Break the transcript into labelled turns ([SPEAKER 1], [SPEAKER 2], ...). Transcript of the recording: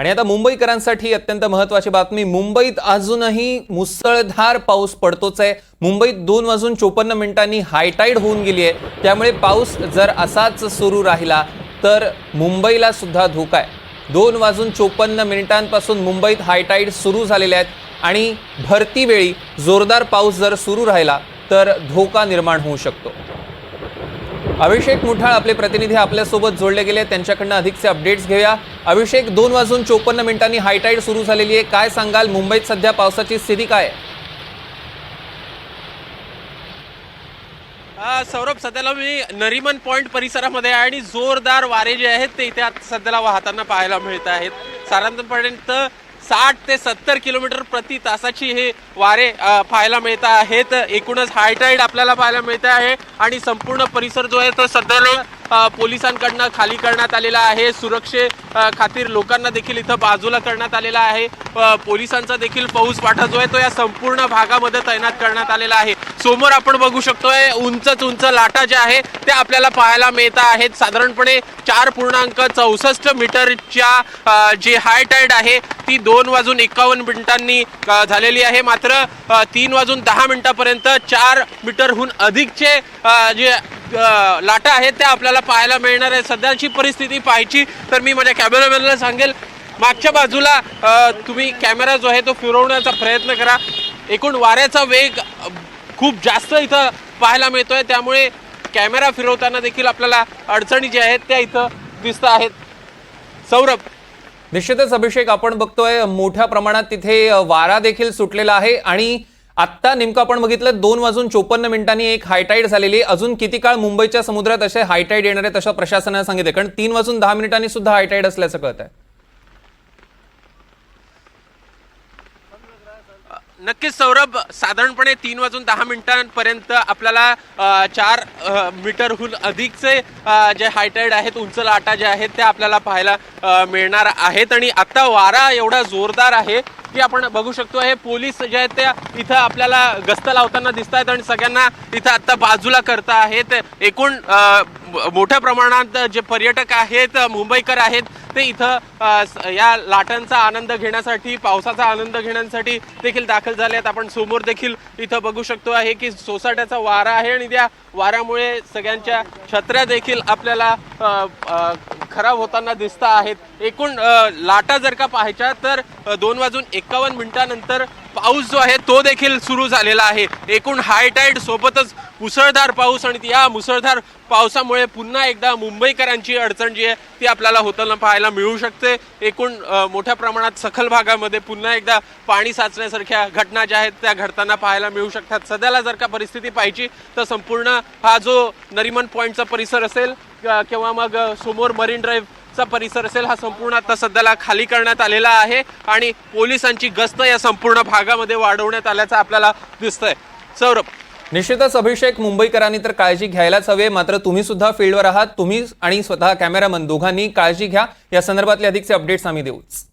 [SPEAKER 1] आणि आता मुंबईकरांसाठी अत्यंत महत्वाची बातमी मुंबईत अजूनही मुसळधार पाऊस पडतोच आहे. मुंबईत दोन वाजून चोपन्न मिनिटांनी हायटाईड होऊन गेली आहे. त्यामुळे पाऊस जर असाच सुरू राहिला तर मुंबईला सुद्धा धोका आहे. दोन वाजून चोपन्न मिनिटांपासून मुंबईत हायटाईड सुरू झालेले आहेत आणि भरतीवेळी जोरदार पाऊस जर सुरू राहिला तर धोका निर्माण होऊ शकतो. अभिषेक मुठाळ आपले प्रतिनिधी आपल्यासोबत जोडले गेले. त्यांच्याकडनं अधिकचे अपडेट्स घेऊया. अभिषेक दोन वाजून चोपन्न मिनिटांनी हायटाईड सुरू झालेली आहे. काय सांगाल? मुंबईत सध्या पावसाची स्थिती काय आहे?
[SPEAKER 2] हा, सौरभ सध्याला मी नरिमन पॉइंट परिसरामध्ये आहे आणि जोरदार वारे जे आहेत ते इथे सध्याला वाहताना पाहायला मिळत आहेत. साधारणपर्यंत साठ ते सत्तर किलोमीटर प्रति तासाची हे वारे पाहायला मिळत आहेत. एकूणच हायटाईड आपल्याला पाहायला मिळत आहे. आणि संपूर्ण परिसर जो आहे तो सध्याला पोलिसांकडनं खाली करण्यात आलेला आहे. सुरक्षे खातीर लोकांना देखील इथं बाजूला करण्यात आलेला आहे. पोलिसांचा देखील फौज पाठा जो आहे तो या संपूर्ण भागामध्ये तैनात करण्यात आलेला आहे. समोर आपण बघू शकतोय उंचच उंच लाटा ज्या आहे त्या आपल्याला पाहायला मिळत आहेत. साधारणपणे चार पूर्णांक चौसष्ट मीटरच्या जी हाय टाईड आहे ती दोन वाजून एकावन्न मिनिटांनी झालेली आहे. मात्र तीन वाजून दहा मिनिटापर्यंत चार मीटरहून अधिकचे जे लाटा आहेत त्या आपल्याला पाहायला मिळणार आहे सध्याची परिस्थिती पाहायची तर मी माझ्या कॅमेरामॅनला सांगेल. मागच्या बाजूला तुम्ही कॅमेरा जो आहे तो फिरवण्याचा प्रयत्न करा. एकूण वाऱ्याचा वेग खूप जास्त इथं पाहायला मिळतो आहे त्यामुळे कॅमेरा फिरवताना देखील आपल्याला अडचणी ज्या आहेत त्या इथं दिसत आहेत. सौरभ.
[SPEAKER 1] निश्चितच अभिषेक आपण बघतोय मोठ्या प्रमाणात तिथे वारा देखील सुटलेला आहे आणि आत्ता नेमकं आपण बघितलं दोन वाजून चोपन्न मिनिटांनी एक हायटाईड झालेली अजून किती काळ मुंबईच्या समुद्रात असे हायटाईड येणार आहे तशा प्रशासनाने सांगितले कारण तीन वाजून दहा मिनिटांनी सुद्धा हायटाईड असल्याचं कळत आहे
[SPEAKER 2] नक्कीच सौरभ साधारणपणे तीन वाजून दहा मिनिटांपर्यंत आपल्याला चार मीटरहून अधिकचे जे हायटाईड आहेत उंच लाटा ज्या आहेत त्या आपल्याला पाहायला मिळणार आहेत. आणि आता वारा एवढा जोरदार आहे की आपण बघू शकतो हे पोलीस जे आहेत ते इथं आपल्याला गस्त लावताना दिसत आहेत आणि सगळ्यांना इथं आत्ता बाजूला करता आहेत. एकूण मोठ्या प्रमाणात जे पर्यटक आहेत मुंबईकर आहेत ते इथं या लाटांचा आनंद घेण्यासाठी पावसाचा आनंद घेण्यासाठी देखील दाखल झाले आहेत. आपण समोर देखील इथं बघू शकतो आहे की सोसाट्याचा वारा आहे आणि त्या वाऱ्यामुळे सगळ्यांच्या छत्र्या देखील आपल्याला खराब होताना दिसत आहेत. एकूण लाटा जर का पाहायच्या तर दोन वाजून एकावन्न मिनिटानंतर पाऊस जो आहे तो देखील सुरू झालेला आहे. एकूण हायटाईड सोबतच मुसळधार पाऊस आणि या मुसळधार पावसामुळे पुन्हा एकदा मुंबईकरांची अडचण जी आहे ती आपल्याला होताना पाहायला मिळू शकते. एकूण मोठ्या प्रमाणात सखल भागामध्ये पुन्हा एकदा पाणी साचण्यासारख्या घटना ज्या आहेत त्या घडताना पाहायला मिळू शकतात. सध्याला जर का परिस्थिती पाहिजे तर संपूर्ण हा जो नरिमन पॉईंटचा परिसर असेल किंवा मग समोर मरीन ड्राईव्ह चा परिसर असेल हा संपूर्ण आता सध्याला खाली करण्यात आलेला आहे आणि पोलिसांची गस्त या संपूर्ण भागामध्ये वाढवण्यात आल्याचं आपल्याला दिसतंय. सौरभ.
[SPEAKER 1] निश्चितच अभिषेक मुंबईकरांनी तर काळजी घ्यायलाच हवे मात्र तुम्ही सुद्धा फील्डवर आहात तुम्ही आणि स्वतः कॅमेरामन दोघांनी काळजी घ्या. या संदर्भातले अधिकचे अपडेट्स आम्ही देऊच.